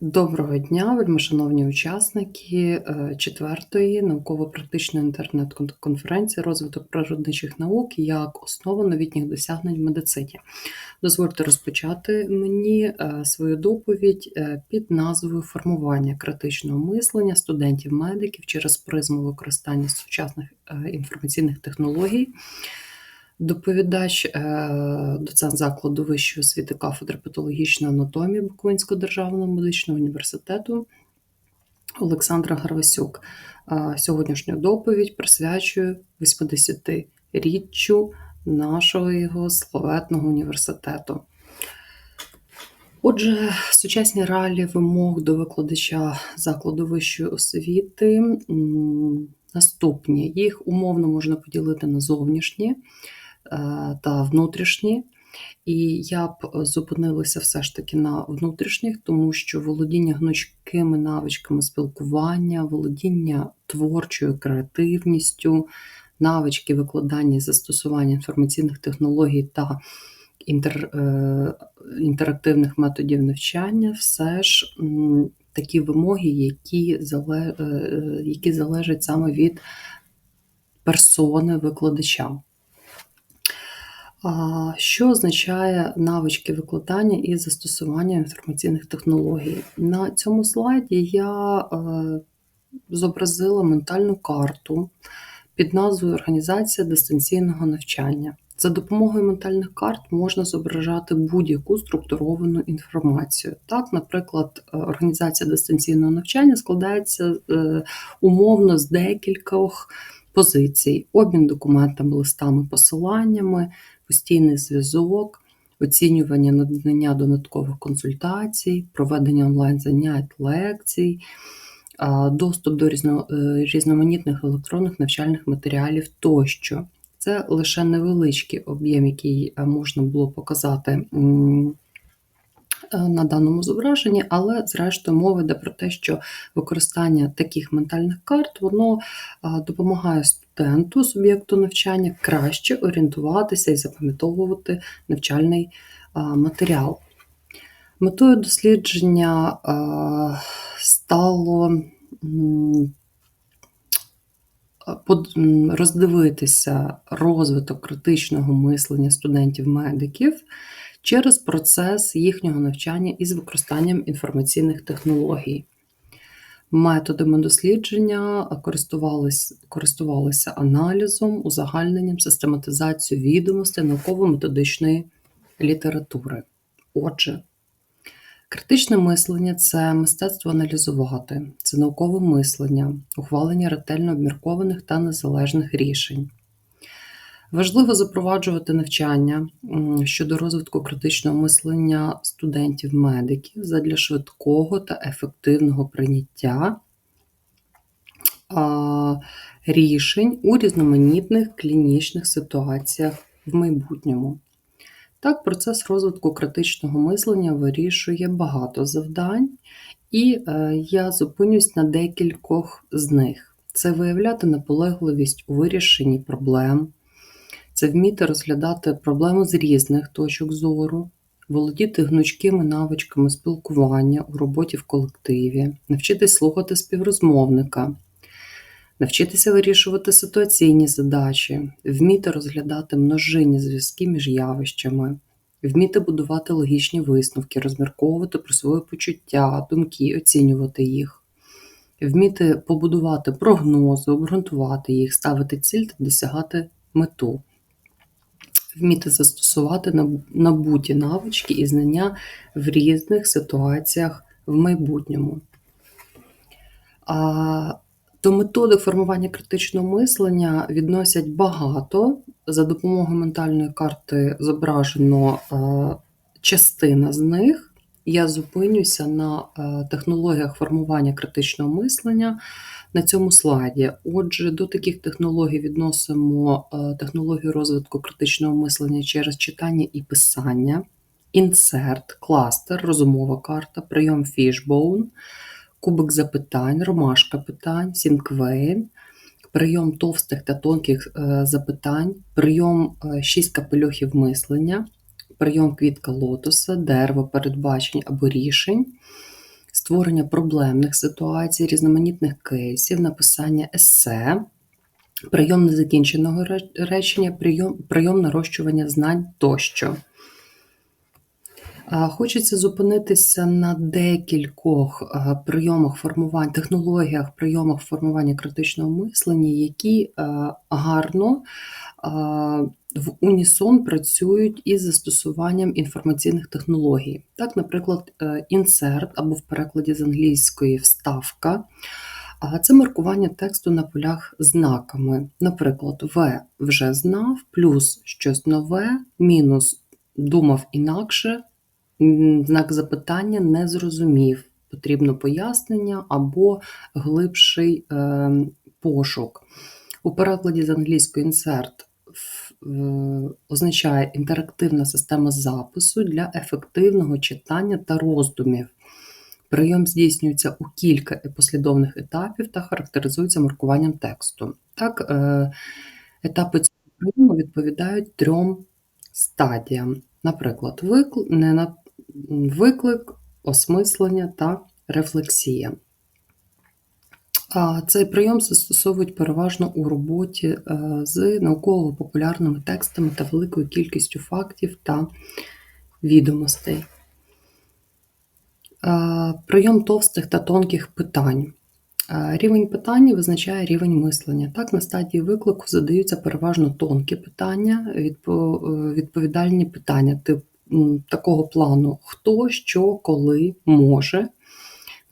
Доброго дня, вельмишановні учасники е, четвертої науково-практичної інтернет-конференції розвиток природничих наук як основа новітніх досягнень в медицині. Дозвольте розпочати мені е, свою доповідь е, під назвою Формування критичного мислення студентів-медиків через призму використання сучасних інформаційних технологій. Доповідач, е, доцент закладу вищої освіти кафедри патологічної анатомії Буковинського державного медичного університету Олександра Гарвасюк. Е, сьогоднішню доповідь присвячую 80-річчю нашого його славетного університету. Отже, сучасні реалії вимог до викладача закладу вищої освіти наступні. Їх умовно можна поділити на зовнішні. Е, та внутрішні. І я б зупинилася все ж таки на внутрішніх, тому що володіння гнучкими навичками спілкування, володіння творчою креативністю, навички викладання і застосування інформаційних технологій та інтер, е, інтерактивних методів навчання, все ж такі вимоги, які, зале, е, які залежать саме від персони викладача. Що означає навички викладання і застосування інформаційних технологій? На цьому слайді я е, зобразила ментальну карту під назвою Організація дистанційного навчання. За допомогою ментальних карт можна зображати будь-яку структуровану інформацію. Так, наприклад, е, організація дистанційного навчання складається е, умовно з декількох позицій: обмін документами, листами, посиланнями постійний зв'язок, оцінювання надання додаткових консультацій, проведення онлайн-занять, лекцій, доступ до різно різноманітних електронних навчальних матеріалів тощо. Це лише невеличкий об'єм, який е, можна було показати Е, на даному зображенні, але, зрештою, мова йде про те, що використання таких ментальних карт воно допомагає студенту, суб'єкту навчання краще орієнтуватися і запам'ятовувати навчальний матеріал. Метою дослідження стало роздивитися розвиток критичного мислення студентів-медиків через процес їхнього навчання із використанням інформаційних технологій. Методами дослідження користувалися, користувалися аналізом, узагальненням, систематизацією відомостей науково-методичної літератури. Отже, критичне мислення це мистецтво аналізувати, це наукове мислення, ухвалення ретельно обміркованих та незалежних рішень. Важливо запроваджувати навчання щодо розвитку критичного мислення студентів-медиків задля швидкого та ефективного прийняття рішень у різноманітних клінічних ситуаціях в майбутньому. Так, процес розвитку критичного мислення вирішує багато завдань, і е, я зупинюсь на декількох з них: це виявляти наполегливість у вирішенні проблем це вміти розглядати проблему з різних точок зору, володіти гнучкими навичками спілкування у роботі в колективі, навчитись слухати співрозмовника, навчитися вирішувати ситуаційні задачі, вміти розглядати множинні зв'язки між явищами, вміти будувати логічні висновки, розмірковувати про свої почуття, думки, оцінювати їх. Вміти побудувати прогнози, обґрунтувати їх, ставити ціль та досягати мету вміти застосувати набуті навички і знання в різних ситуаціях в майбутньому. А до методи формування критичного мислення відносять багато. За допомогою ментальної карти зображено частина з них. Я зупинюся на технологіях формування критичного мислення на цьому слайді. Отже, до таких технологій відносимо е, технологію розвитку критичного мислення через читання і писання, інсерт, кластер, розумова карта, прийом фішбоун, кубик запитань, ромашка питань, сінквейн, прийом товстих та тонких е, запитань, прийом е, шість капельохів мислення, прийом квітка лотоса, дерево передбачень або рішень. створення проблемних ситуацій, різноманітних кейсів, написання есе, прийом незакінченого речення, прийом, прийом нарощування знань тощо. Хочеться зупинитися на декількох прийомах формування, технологіях, прийомах формування критичного мислення, які гарно в унісон працюють із застосуванням інформаційних технологій. Так, наприклад, е, інсерт або в перекладі з англійської вставка. А це маркування тексту на полях знаками. Наприклад, В вже знав, плюс щось нове, мінус думав інакше, знак запитання не зрозумів. Потрібно пояснення або глибший е, пошук. У перекладі з англійської інсерт означає інтерактивна система запису для ефективного читання та роздумів. Прийом здійснюється у кілька послідовних етапів та характеризується маркуванням тексту. Так, е, етапи цього прийому відповідають трьом стадіям. Наприклад, виклик, виклик, осмислення та рефлексія. Цей прийом застосовують переважно у роботі е, з науково-популярними текстами та великою кількістю фактів та відомостей. Е, Прийом товстих та тонких питань. Е, Рівень питання визначає рівень мислення. Так, на стадії виклику задаються переважно тонкі питання, відповідальні питання тип, м, такого плану: хто, що, коли, може.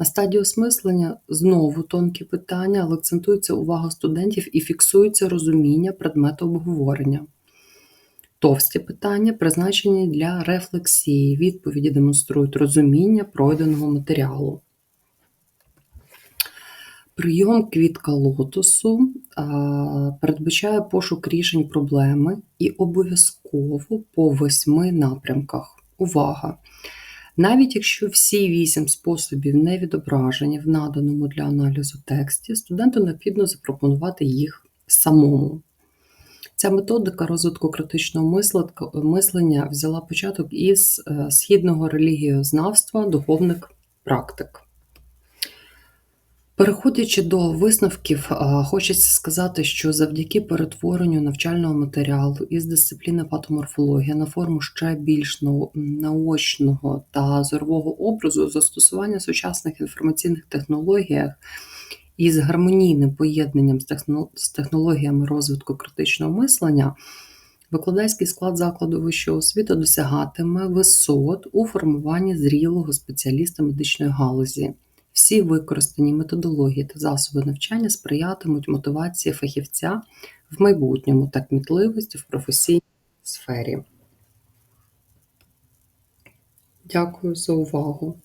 На стадії осмислення знову тонкі питання, але акцентується увага студентів і фіксується розуміння предмету обговорення. Товсті питання призначені для рефлексії. Відповіді демонструють розуміння пройденого матеріалу. Прийом квітка лотосу передбачає пошук рішень проблеми і обов'язково по восьми напрямках. Увага! Навіть якщо всі вісім способів не відображені в наданому для аналізу тексті, студенту необхідно запропонувати їх самому. Ця методика розвитку критичного мислення взяла початок із е, східного релігієзнавства духовних практик. Переходячи до висновків, хочеться сказати, що завдяки перетворенню навчального матеріалу із дисципліни патоморфологія на форму ще більш наочного та зорового образу, застосування сучасних інформаційних технологіях із гармонійним поєднанням з технологіями розвитку критичного мислення, викладацький склад закладу вищої освіти досягатиме висот у формуванні зрілого спеціаліста медичної галузі. Всі використані методології та засоби навчання сприятимуть мотивації фахівця в майбутньому та кмітливості в професійній сфері. Дякую за увагу.